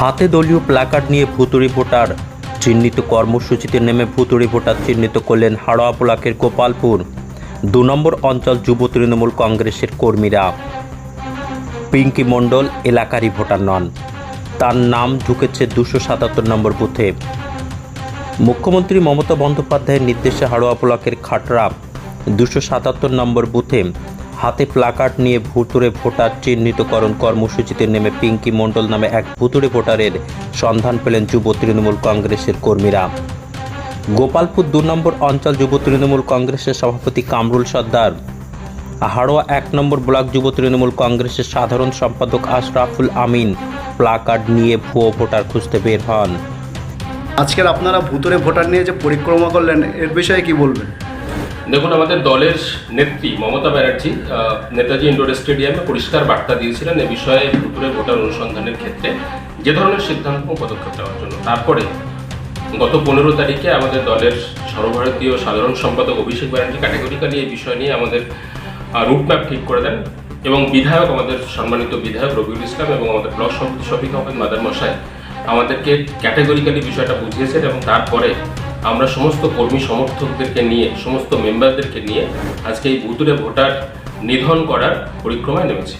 হাতে দলীয় প্ল্যাকার্ড নিয়ে ভুতুড়ি ভোটার চিহ্নিত কর্মসূচিতে নেমে ভুতুড়ি ভোটার চিহ্নিত করলেন হাড়োয়া ব্লকের গোপালপুর। দু নম্বর অঞ্চল যুব তৃণমূল কংগ্রেসের কর্মীরা। পিঙ্কি মণ্ডল এলাকারই ভোটার নন। তার নাম ঢুকেছে দুশো সাতাত্তর নম্বর বুথে। মুখ্যমন্ত্রী মমতা বন্দ্যোপাধ্যায়ের নির্দেশে হাড়োয়া ব্লকের খাটরা দুশো সাতাত্তর নম্বর বুথে হাতে প্লাকার্ড নিয়ে ভুতুড়ে ভোটার চিহ্নিতকরণ কর্মসূচিতে নেমে পিঙ্কি মণ্ডল নামে এক ভুতুড়ে ভোটারের সন্ধান পেলেন যুব তৃণমূল কংগ্রেসের কর্মীরা। গোপালপুর দু নম্বর অঞ্চল যুব তৃণমূল কংগ্রেসের সভাপতি কামরুল সর্দার, হাড়োয়া এক নম্বর ব্লক যুব তৃণমূল কংগ্রেসের সাধারণ সম্পাদক আশরাফুল আমিন প্লাকার্ড নিয়ে ভুয়ো ভোটার খুঁজতে বের হন। আজকের আপনারা ভুতুরে ভোটার নিয়ে যে পরিক্রমা করলেন, এর বিষয়ে কি বলবেন? দেখুন, আমাদের দলের নেত্রী মমতা ব্যানার্জি নেতাজি ইন্ডোর স্টেডিয়ামে পরিষ্কার বার্তা দিয়েছিলেন এ বিষয়ে ভুতুরে ভোটার অনুসন্ধানের ক্ষেত্রে যে ধরনের সিদ্ধান্ত পদক্ষেপ নেওয়ার জন্য। তারপরে গত পনেরো তারিখে আমাদের দলের সর্বভারতীয় সাধারণ সম্পাদক অভিষেক ব্যানার্জি ক্যাটাগরিক্যালি এই বিষয় নিয়ে আমাদের রুটম্যাপ ঠিক করে দেন এবং বিধায়ক আমাদের সম্মানিত বিধায়ক রবিউল ইসলাম এবং আমাদের ব্লক সভাপতি শফিক আহমেদ মাদার মশাই আমাদেরকে ক্যাটাগরিক্যালি বিষয়টা বুঝিয়েছেন এবং তারপরে আমরা সমস্ত কর্মী সমর্থকদেরকে নিয়ে, সমস্ত মেম্বারদেরকে নিয়ে আজকে এই ভুতুরে ভোটার নিধন করার পরিক্রমায় নেমেছি।